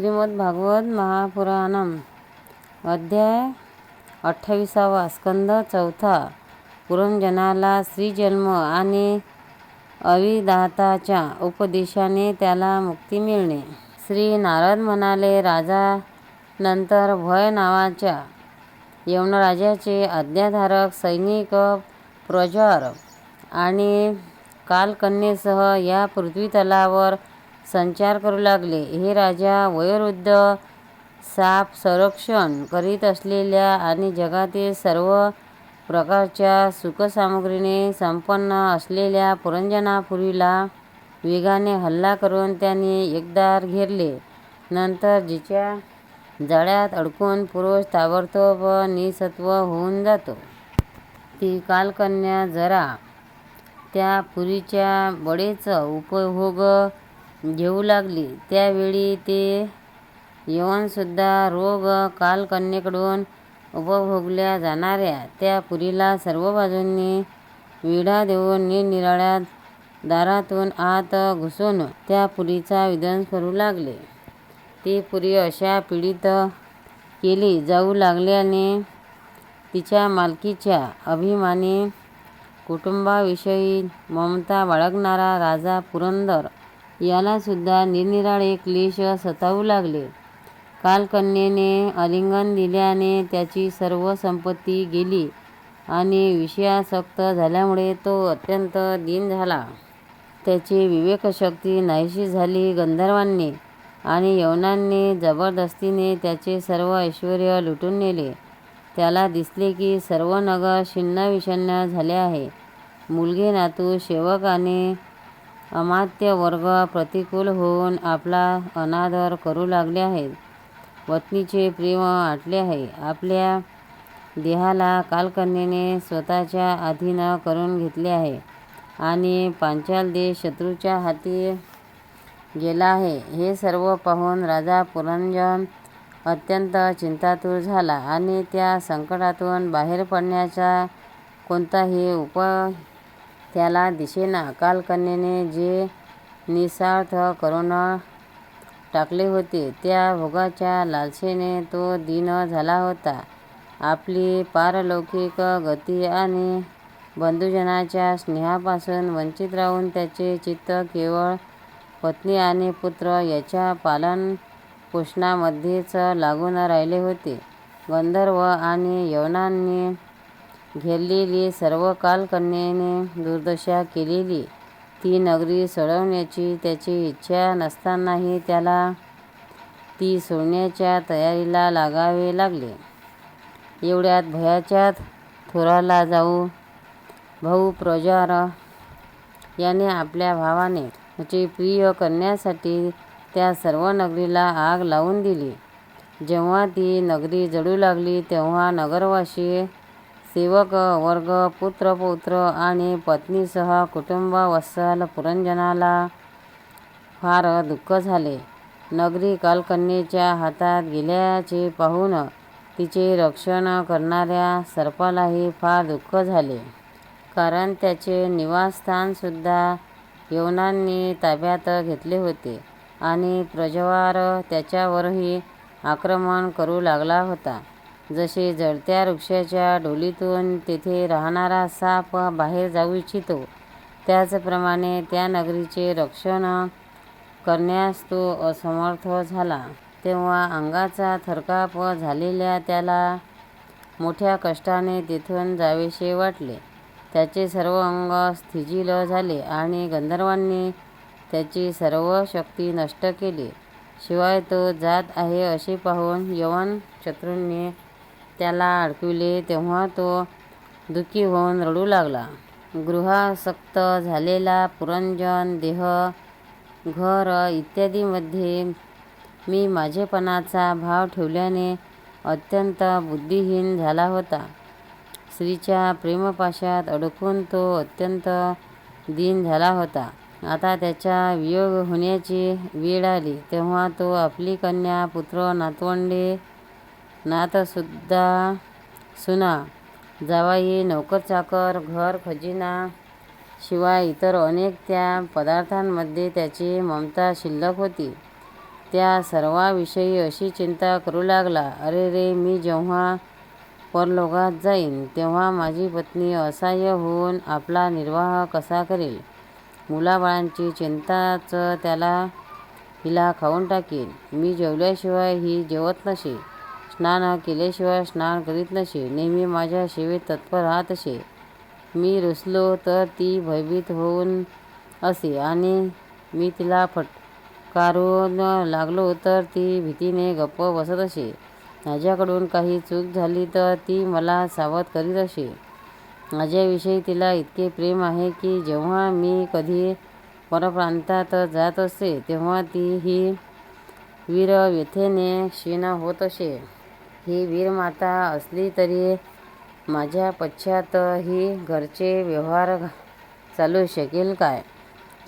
श्रीमद भागवत महापुराणम अध्याय अठ्ठावीसावा स्कंद चौथा. पुरंजनाला श्रीजन्म आणि अविधाताच्या उपदेशाने त्याला मुक्ती मिळणे. श्री नारद म्हणाले राजा नंतर भय नावाच्या यवनराजाचे आज्ञाधारक सैनिक प्रजार आणि कालकन्येसह या पृथ्वीतलावर संचार करू लागले. हे राजा वयोवृद्ध साप संरक्षण करीत असलेल्या आणि जगातील सर्व प्रकारच्या सुखसामग्रीने संपन्न असलेल्या पुरंजनापुरीला वेगाने हल्ला करून त्याने एकदार घेरले. नंतर जिच्या जाळ्यात अडकून पुरुष ताबडतोब निसत्व होऊन जातो. ती कालकन्या जरा त्या पुरीच्या बडेच उपभोग घेऊ लागली. त्यावेळी ते यवनसुद्धा रोग कालकन्येकडून उपभोगल्या जाणाऱ्या त्या पुरीला सर्व बाजूंनी विढा देऊन निरनिराळ्या दारातून आत घुसून त्या पुरीचा विध्वंस करू लागले. ती पुरी अशा पीडित केली जाऊ लागल्याने तिच्या मालकीच्या अभिमानी कुटुंबाविषयी ममता बाळगणारा राजा पुरंदर यालासुद्धा निरनिराळे क्लेश सतावू लागले. कालकन्येने आलिंगन दिल्याने त्याची सर्व संपत्ती गेली आणि विषयासक्त झाल्यामुळे तो अत्यंत दीन झाला. त्याची विवेकशक्ती नाहीशी झाली गंधर्वांनी आणि यवनांनी जबरदस्तीने त्याचे सर्व ऐश्वर लुटून नेले. त्याला दिसले की सर्व नगर छिन्नविछिन्न झाले आहे. मुलगे नातू सेवक आणि अमात्य वर्ग प्रतिकूल होऊन आपला अनादर करू लागले आहेत. पत्नीचे प्रेम आटले आहे. आपल्या देहाला कालकन्येने स्वतःच्या अधीन करून घेतले आहे आणि पांचाल देश शत्रूच्या हाती गेला आहे. हे सर्व पाहून राजा पुरंजन अत्यंत चिंतातूर झाला आणि त्या संकटातून बाहेर पडण्याचा कोणताही उपाय त्याला दिशेना कालकन्येने जे निस्वार्थ करून टाकले होते त्या भोगाच्या लालसेने तो दीन झाला होता. आपली पारलौकिक गती आणि बंधुजनाच्या स्नेहापासून वंचित राहून त्याचे चित्त केवळ पत्नी आणि पुत्र याच्या पालन पोषणामध्येच लागून राहिले होते. गंधर्व आणि यवनांनी घेरलेली सर्व कालकन्येने दुर्दशा केलेली. ती नगरी सोडवण्याची त्याची इच्छा नसतानाही त्याला ती सोडण्याच्या तयारीला लागावे लागले. एवढ्यात भयाच्यात थोराला जाऊ भाऊ प्रजार याने आपल्या भावाने चे प्रिय करण्यासाठी त्या सर्व नगरीला आग लावून दिली. जेव्हा ती नगरी जळू लागली तेव्हा नगरवासी सेवक वर्ग पुत्र पौत्र आणि पत्नीसह कुटुंबवत्सल पुरंजनाला फार दुःख झाले. नगरी कालकन्येच्या हातात गेल्याचे पाहून तिचे रक्षण करणाऱ्या सर्पालाही फार दुःख झाले. कारण त्याचे निवासस्थानसुद्धा यवनांनी ताब्यात घेतले होते आणि प्रजवार त्याच्यावरही आक्रमण करू लागला होता. जसे जळत्या वृक्षाच्या ढोलीतून तेथे राहणारा साप बाहेर जाऊ इच्छितो. त्याचप्रमाणे त्या नगरीचे रक्षण करण्यास तो असमर्थ झाला. तेव्हा अंगाचा थरकाप झालेल्या त्याला मोठ्या कष्टाने तेथून जावेसे वाटले. त्याचे सर्व अंग शिथिल झाले आणि गंधर्वांनी त्याची सर्व शक्ती नष्ट केली. शिवाय तो जात आहे असे पाहून यवन शत्रूंनी त्याला अडकविले तेव्हा तो दुःखी होऊन रडू लागला. गृहासक्त झालेला पुरंजन देह घर इत्यादीमध्ये मी माझेपणाचा भाव ठेवल्याने अत्यंत बुद्धिहीन झाला होता. स्त्रीच्या प्रेमपाशात अडकून तो अत्यंत दीन झाला होता. आता त्याचा वियोग होण्याची वेळ आली. तेव्हा तो आपली कन्या पुत्र नातवंडे नातसुद्धा सुना जावाई नोकरचाकर घर खजिना शिवाय इतर अनेक त्या पदार्थांमध्ये त्याची ममता शिल्लक होती. त्या सर्वाविषयी अशी चिंता करू लागला अरे रे मी जेव्हा परलोकात जाईन तेव्हा माझी पत्नी असहाय्य होऊन आपला निर्वाह कसा करेल? मुलाबाळांची चिंताच त्याला हिला खाऊन टाकील मी जेवल्याशिवाय ही जेवत नसे. स्नान केल्याशिवाय स्नान करीत नसे. नेहमी माझ्या सेवेत तत्पर राहत असे. मी रुसलो तर ती भयभीत होऊन असे आणि मी तिला फटकारून लागलो तर ती भीतीने गप्प बसत असे. माझ्याकडून काही चूक झाली तर ती मला सावध करीत असे. माझ्याविषयी तिला इतके प्रेम आहे की जेव्हा मी कधी परप्रांतात जात असे तेव्हा ती ही वीरव्यथेने क्षीण होत असे. ही वीरमाता असली तरी माझ्या पश्चातही घरचे व्यवहार चालू शकेल काय?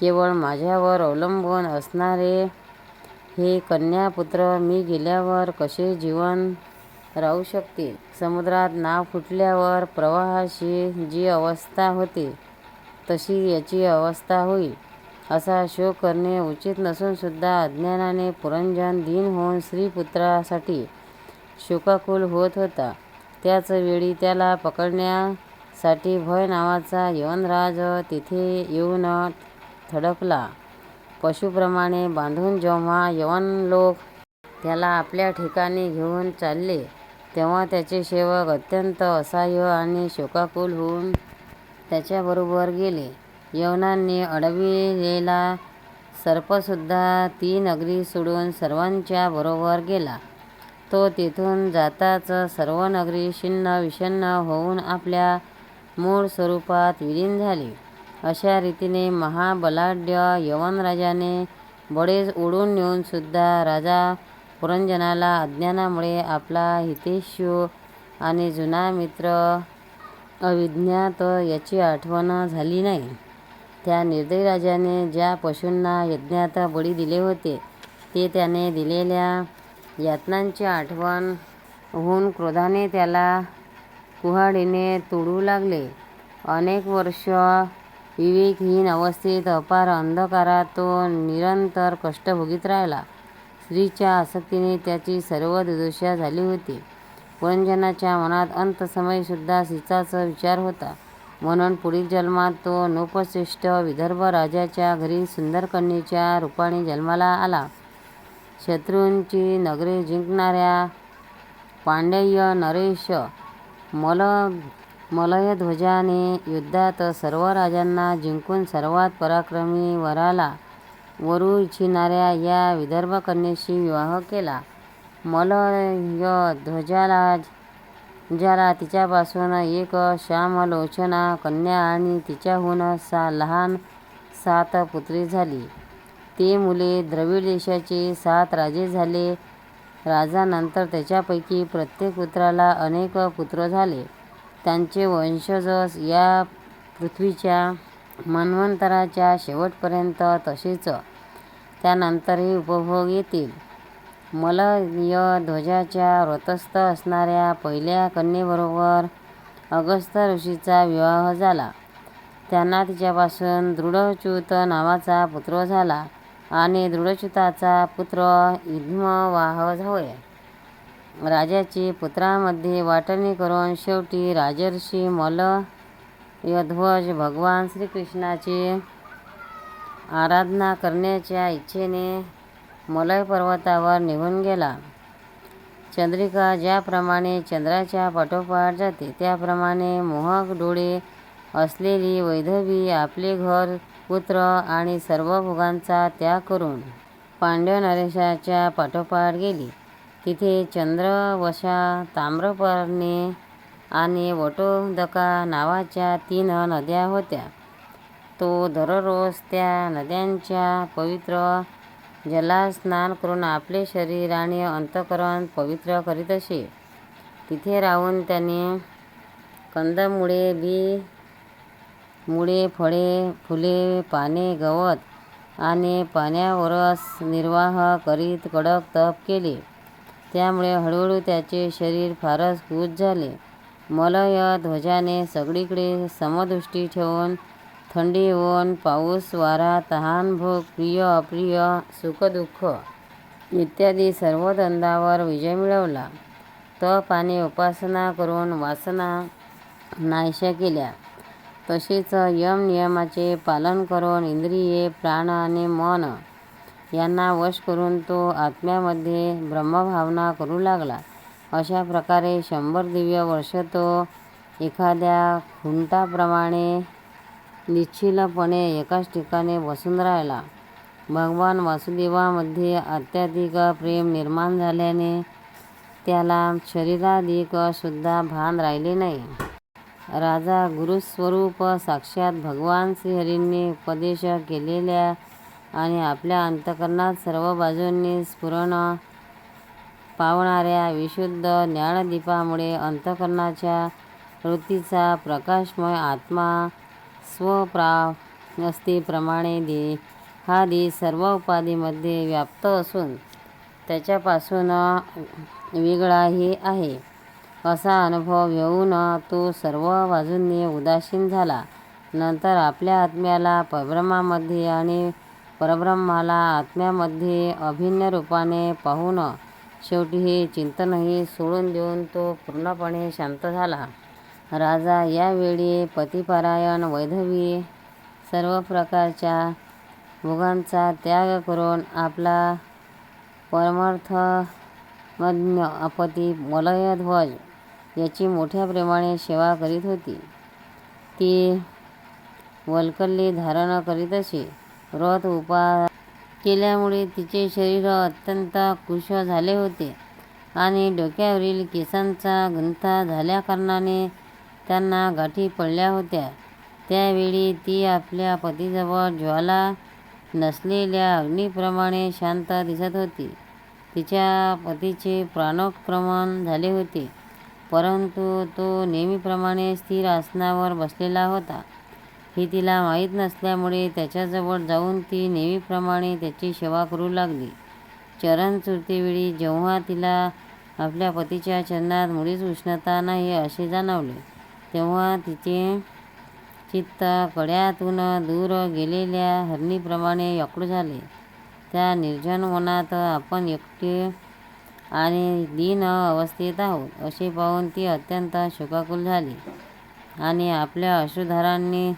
केवळ माझ्यावर अवलंबून असणारे हे कन्यापुत्र मी गेल्यावर कसे जीवन राहू शकतील? समुद्रात नाव फुटल्यावर प्रवाहाशी जी अवस्था होते तशी याची अवस्था होईल. असा शोक करणे उचित नसूनसुद्धा अज्ञानाने पुरंजन दीन होऊन स्त्रीपुत्रासाठी शोकाकुल होत होता. त्याच वेळी त्याला पकडण्यासाठी भय नावाचा यवनराज तेथे येऊन थडकला. पशुप्रमाणे बांधून जेव्हा यवन लोक त्याला आपल्या ठिकाणी घेऊन चालले तेव्हा त्याचे सेवक अत्यंत असहाय्य आणि शोकाकुल होऊन त्याच्याबरोबर गेले. यवनांनी अडविलेला सर्पसुद्धा ती नगरी सोडून सर्वांच्या बरोबर गेला. तो तेथून जाताच सर्व नगरी शिन्न विषन्न होऊन आपल्या मूळ स्वरूपात विलीन झाली. अशा रीतीने महाबलाढ्य यवनराजाने बळेच ओढून नेऊन सुद्धा राजा पुरंजनाला अज्ञानामुळे आपला हितेशू आणि जुना मित्र अविज्ञात याची आठवण झाली नाही. त्या निर्दयी राजाने ज्या पशूंना यज्ञात बळी दिले होते ते त्याने दिलेल्या यातनांची आठवण होऊन क्रोधाने त्याला कुहाडीने तोडू लागले. अनेक वर्ष विवेकहीन अवस्थेत अपार अंधकारात तो निरंतर कष्ट भोगीत राहिला. स्त्रीच्या आसक्तीने त्याची सर्व दुर्दशा झाली होती. पुरंजनाच्या मनात अंतसमयसुद्धा सीताचा विचार होता. म्हणून पुढील जन्मात तो नोपश्रेष्ठ विदर्भ राजाच्या घरी सुंदरकन्येच्या रूपाने जन्माला आला. शत्रूंची नगरे जिंकणाऱ्या पांडेय नरेश मल मलयध्वजाने युद्धात सर्व राजांना जिंकून सर्वात पराक्रमी वराला वरू इच्छिणाऱ्या या विदर्भ कन्येशी विवाह केला. मलयध्वजाला ज्याला तिच्यापासून एक श्यामलोचना कन्या आणि तिच्याहून सा लहान सात पुत्री झाली. ते मुले द्रविड देशाचे सात राजे झाले. राजानंतर त्याच्यापैकी प्रत्येक पुत्राला अनेक पुत्र झाले. त्यांचे वंशज या पृथ्वीच्या मन्वंतराच्या शेवटपर्यंत तसेच त्यानंतरही उपभोग येतील. मलयध्वजाच्या व्रतस्थ असणाऱ्या पहिल्या कन्येबरोबर अगस्त्य ऋषीचा विवाह झाला. त्यांना तिच्यापासून दृढच्युत नावाचा पुत्र झाला. आणि दृढच्युताचा पुत्र युध्मवाह होय राजाची पुत्रामध्ये वाटणी करून शेवटी राजर्षी मलयध्वज भगवान श्रीकृष्णाची आराधना करण्याच्या इच्छेने मलय पर्वतावर निघून गेला. चंद्रिका ज्याप्रमाणे चंद्राच्या पाठोपाठ जाते त्याप्रमाणे मोहक डोळे असलेली वैधवी आपले घर पुत्र आणि सर्व भोगांचा त्याग करून पांडव नरेशाच्या पाठोपाठ गेली. तिथे चंद्रवशा ताम्रपर्णे आणि वटोदका नावाच्या तीन नद्या होत्या. तो दररोज त्या नद्यांच्या पवित्र जलात स्नान करून आपले शरीर आणि अंतःकरण पवित्र करीत असे. तिथे राहून त्याने कंदमुळे बी मुळे फळे फुले पाने गवत आणि पाण्यावरच निर्वाह करीत कडक तप केले त्यामुळे हळूहळू त्याचे शरीर फारच कुज झाले मलय ध्वजाने सगळीकडे समदृष्टी ठेवून थंडी ऊन पाऊस वारा तहान भूक प्रिय अप्रिय सुखदुःख इत्यादी सर्व द्वंद्वांवर विजय मिळवला. तप आणि उपासना करून वासना नाहीशा केल्या. तसेच यम नियमाचे पालन करून इंद्रिये, प्राण आणि मन यांना वश करून तो आत्म्यामध्ये ब्रह्मभावना करू लागला. अशा प्रकारे शंभर दिव्य वर्ष तो एखाद्या खुंटाप्रमाणे निश्चिलपणे एकाच ठिकाणी बसून राहिला. भगवान वासुदेवामध्ये अत्याधिक प्रेम निर्माण झाल्याने त्याला शरीराधिक सुद्धा भान राहिले नाही. राजा गुरुस्वरूप साक्षात भगवान श्रीहरींनी उपदेश केलेल्या आणि आपल्या अंतःकरणात सर्व बाजूंनी स्फुरण पावणाऱ्या विशुद्ध ज्ञानदीपामुळे अंतःकरणाच्या वृत्तीचा प्रकाशमय आत्मा स्वप्राप्तिप्रमाणे देहादी सर्व उपाधीमध्ये व्याप्त असून त्याच्यापासून वेगळाही आहे, असा अनुभव येऊन तो सर्व बाजूंनी उदासीन झाला. नंतर आपल्या आत्म्याला परब्रह्मामध्ये आणि परब्रह्माला आत्म्यामध्ये अभिन्न रूपाने पाहून शेवटी हे चिंतनही सोडून देऊन तो पूर्णपणे शांत झाला. राजा यावेळी पतिपारायण वैधवी, सर्व प्रकारच्या भोगांचा त्याग करून आपला परमार्थमज्ञ अपती मलयध्वज याची मोठ्या प्रमाणे सेवा करीत होती. ती वल्कली धारण करीत असे. व्रत उपा केल्यामुळे तिचे शरीर अत्यंत कृश झाले होते आणि डोक्यावरील केसांचा गुंथा झाल्याकारणाने त्यांना गाठी पडल्या होत्या. त्यावेळी ती आपल्या पतीजवळ ज्वाला नसलेल्या अग्नीप्रमाणे शांत दिसत होती. तिच्या पतीचे प्राणोक्रमण झाले होते, परंतु तो नेहमीप्रमाणे स्थिर आसनावर बसलेला होता, हे तिला माहीत नसल्यामुळे त्याच्याजवळ जाऊन ती नेहमीप्रमाणे त्याची सेवा करू लागली. चरण चुरतेवेळी जेव्हा तिला आपल्या पतीच्या चरणात मुळीच उष्णता नाही असे जाणवले, तेव्हा तिचे चित्त कड्यातून दूर गेलेल्या हरणीप्रमाणे यकडू झाले. त्या निर्जन वनात आपण एकटे आणि दीन अवस्थेत आहोत असे पाहून ती अत्यंत शोकाकुल झाली आणि आपल्या अश्रुधारांनी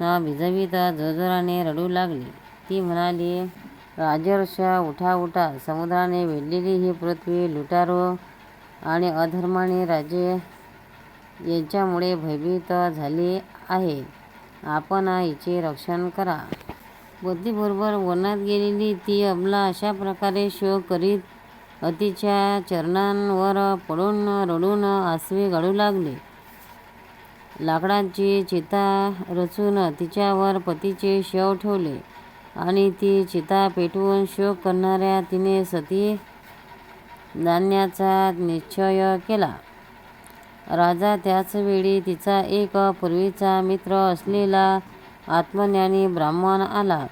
न भिजवीत जोजोराने रडू लागली. ती म्हणाली, राजर्षा उठा उठा. समुद्राने वेढलेली ही पृथ्वी लुटारो आणि अधर्माने राजे यांच्यामुळे भयभीत झाली आहे. आपण हिचे रक्षण करा. बुद्धीबरोबर वनात गेलेली ती अबला अशा प्रकारे शो करीत पतीच्या चरणांवर पडून रडून आसवे गाळू लागली. लाकडाची चिता रचून तिच्यावर पतीचे शव ठेवले आणि ती चिता पेटवून शोक करणाऱ्या तिने सती जाण्याचा निश्चय केला. राजा त्याचवेळी तिचा एक पूर्वीचा मित्र असलेला आत्मज्ञानी ब्राह्मण आला.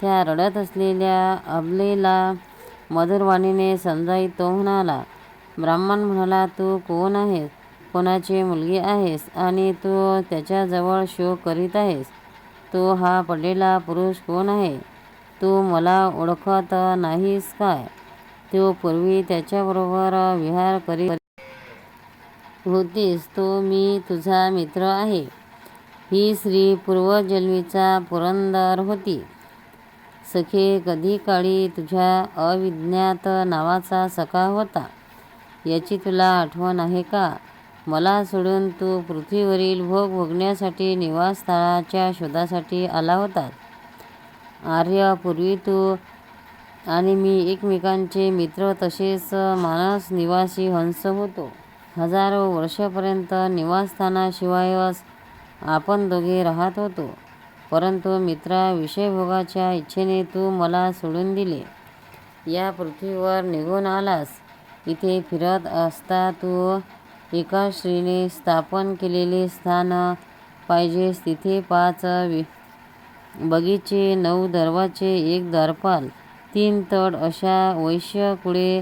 त्या रडत असलेल्या अबलेला मधुरवाणीने समजाई तो म्हणाला, ब्राह्मण म्हणाला, तू कोण आहेस? कोणाची मुलगी आहेस आणि तू त्याच्याजवळ शोक करीत आहेस? तो हा पडलेला पुरुष कोण आहे? तू मला ओळखत नाहीस काय? तो पूर्वी त्याच्याबरोबर विहार करीत होतीस तो मी तुझा मित्र आहे. ही स्त्री पूर्वजन्मीचा पुरंदर होती. सखे, कधीकाळी तुझ्या अविज्ञात नावाचा सखा होता, याची तुला आठवण आहे का? मला सोडून तू पृथ्वीवरील भोग भोगण्यासाठी निवासस्थळाच्या शोधासाठी आला होता आर्य, पूर्वी तू आणि मी एकमेकांचे मित्र तसेच मानसनिवासी हंस होतो. हजारो वर्षापर्यंत निवासस्थानाशिवायच आपण दोघे राहत होतो. परंतु मित्रा, विषयभोगाच्या इच्छेने तू मला सोडून दिले. या पृथ्वीवर निघून आलास. इथे फिरत असता तू एका श्रीने स्थापन केलेले स्थान पाहिजे तिथे पाच वि बगीचे, नऊ दरवाजे, एक द्वारपाल, तीन तट अशा वैश्य कुळे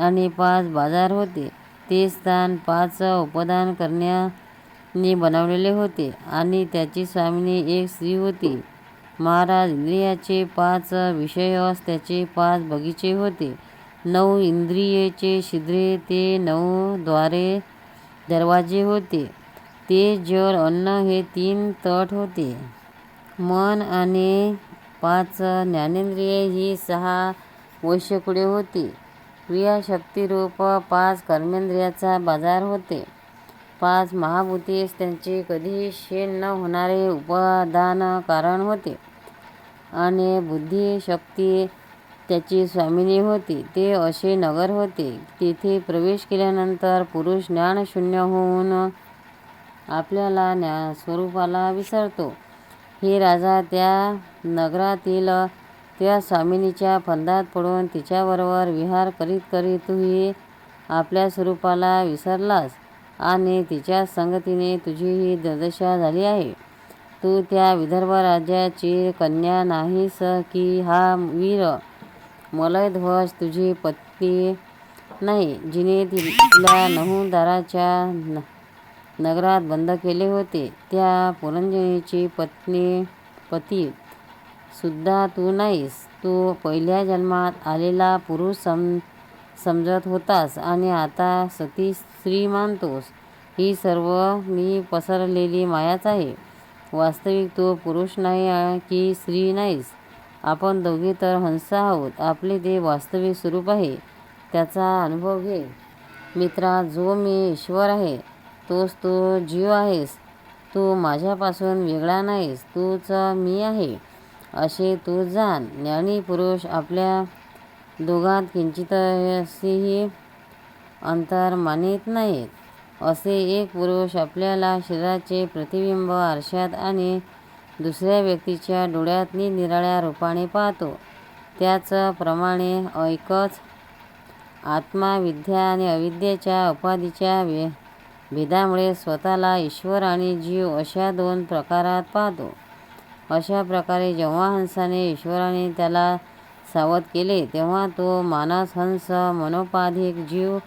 आणि पाच बाजार होते. ते स्थान पाच उपदान करण्या ने बनवलेले होते आणि त्याची स्वामिनी एक स्त्री होती. महाराज, इंद्रियाचे पाच विषय, त्याचे पाच बगीचे होते. नऊ इंद्रियेचे छिद्रे ते नऊ द्वारे दरवाजे होते. ते जल अन्न हे तीन तट होते. मन आणि पाच ज्ञानेंद्रिये ही सहा वैश्यकुळे होती. क्रियाशक्तिरूप पाच कर्मेंद्रियाचा बाजार होते. पाच महाभूतेस त्यांचे कधी क्षीण न होणारे उपादान कारण होते. आणि बुद्धी शक्ती त्याची स्वामिनी होती. ते असे नगर होते. तेथे प्रवेश केल्यानंतर पुरुष ज्ञानशून्य होऊन आपल्याला ज्ञा स्वरूपाला विसरतो. हे राजा त्या नगरातील त्या स्वामिनीच्या फंदात पडून तिच्याबरोबर विहार करीत करीतही तूही आपल्या स्वरूपाला विसरलास आणि तिच्या संगतीने तुझीही दुर्दशा झाली आहे. तू त्या विदर्भ राजाची कन्या नाहीस की हा वीर मलयध्वज तुझी पत्नी नाही जिने तिला नहुदाराच्या न नगरात बंद केले होते. त्या पुरंजनीची पत्नी पती सुद्धा तू नाहीस. तू पहिल्या जन्मात आलेला पुरुष सम समजत होतास. आणि आता सती स्त्री मानतोस ही सर्व मी पसरलेली मायाच आहे. वास्तविक तू पुरुष नाही की स्त्री नाहीस? आपण दोघे तर हंस आहोत. आपले ते वास्तविक स्वरूप आहे. त्याचा अनुभव घे. मित्रा जो मी ईश्वर आहे तोच तू जीव आहेस. तू माझ्यापासून वेगळा नाहीस. तूच मी आहे. असे तू जाण. ज्ञानी पुरुष आपल्या दोघांत किंचितसेही अंतर मानित नाहीत. असे एक पुरुष आपल्याला शरीराचे प्रतिबिंब आरशात आणि दुसऱ्या व्यक्तीच्या डोळ्यात निरनिराळ्या रूपाने पाहतो. त्याचप्रमाणे एकच आत्मा विद्या आणि अविद्येच्या उपाधीच्या वे भेदामुळे स्वतःला ईश्वर आणि जीव अशा दोन प्रकारात पाहतो. अशा प्रकारे जेव्हा हंसाने ईश्वराने त्याला सावध केले तेव्हा तो मानस हंस मनोपाधिक जीव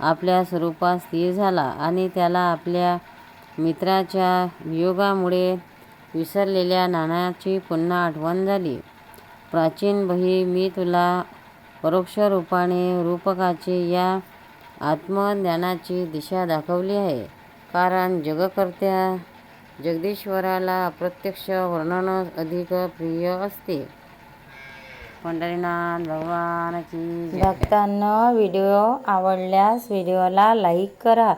आपल्या स्वरूपात स्थिर झाला आणि त्याला आपल्या मित्राच्या वियोगामुळे विसरलेल्या नाण्याची पुन्हा आठवण झाली. प्राचीन बही मी तुला परोक्ष रूपाने रूपकाची या आत्मज्ञानाची दिशा दाखवली आहे. कारण जगकर्त्या जगदीश्वराला अप्रत्यक्ष वर्णन अधिक प्रिय असते. पंढरीनाथ भगवान की भक्तांना व्हिडिओ आवडल्यास व्हिडिओला लाईक करा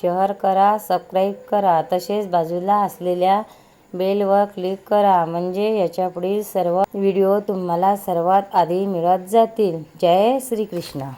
शेअर करा सबस्क्राईब करा. तसेच बाजूला असलेल्या बेलवर क्लिक करा म्हणजे याच्या पुढील सर्व व्हिडिओ तुम्हाला सर्वात आधी मिळत जातील. जय श्रीकृष्ण.